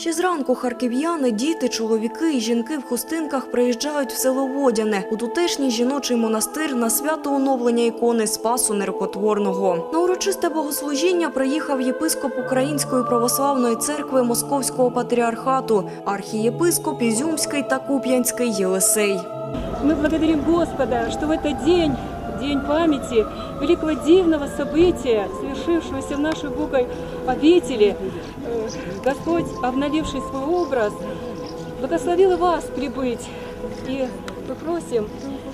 Ще зранку харків'яни, діти, чоловіки і жінки в хустинках приїжджають в село Водяне у тутешній жіночий монастир на свято оновлення ікони Спасу Нерокотворного. На урочисте богослужіння приїхав єпископ Української православної церкви Московського патріархату, архієпископ Ізюмський та Куп'янський Єлисей. Мы благодарим Господа, что в этот день, день памяти великого дивного события, совершившегося в нашей Богой обители, э, Господь, обновивший свой образ, благословил и вас прибыть. И мы просим,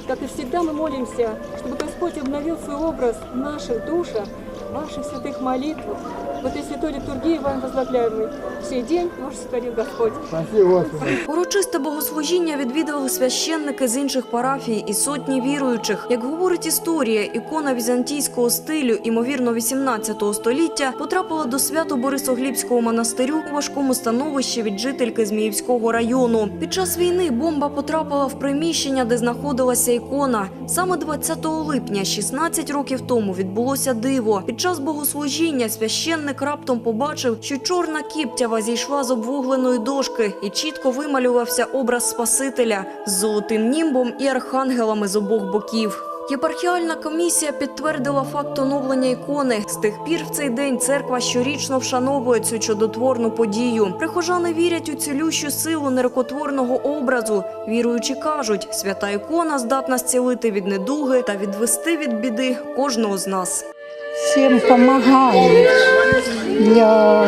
как и всегда мы молимся, чтобы Господь обновил свой образ в наших душах, в ваших святых молитвах, в этой святой литургии вам возглавляемой. Сей день ваш сотворил Господь. Урочисте богослужіння відвідали священники з інших парафій і сотні віруючих. Як говорить історія, ікона візантійського стилю, імовірно 18 століття, потрапила до свято Борисоглібського монастирю у важкому становищі від жительки Зміївського району. Під час війни бомба потрапила в приміщення, де знаходилася ікона. Саме 20 липня, 16 років тому, відбулося диво. Під час богослужіння священник раптом побачив, що чорна кіптява зійшла з обвугленої дошки і чітко вималювався образ Спасителя з золотим німбом і архангелами з обох боків. Єпархіальна комісія підтвердила факт оновлення ікони. З тих пір в цей день церква щорічно вшановує цю чудотворну подію. Прихожани вірять у цілющу силу нерокотворного образу. Віруючі кажуть, свята ікона здатна зцілити від недуги та відвести від біди кожного з нас. Всем помогает для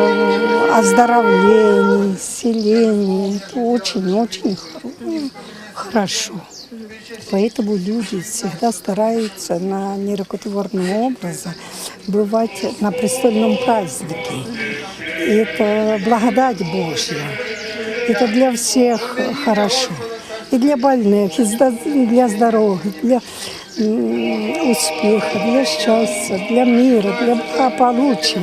оздоровления, исцеления. Это очень-очень хоро- хорошо. Поэтому люди всегда стараются на нерукотворные образы бывать на престольном празднике. И это благодать Божья. Это для всех хорошо. И для больных, и для здоровых, для м, успеха, для щастя, для мира, для благополучия.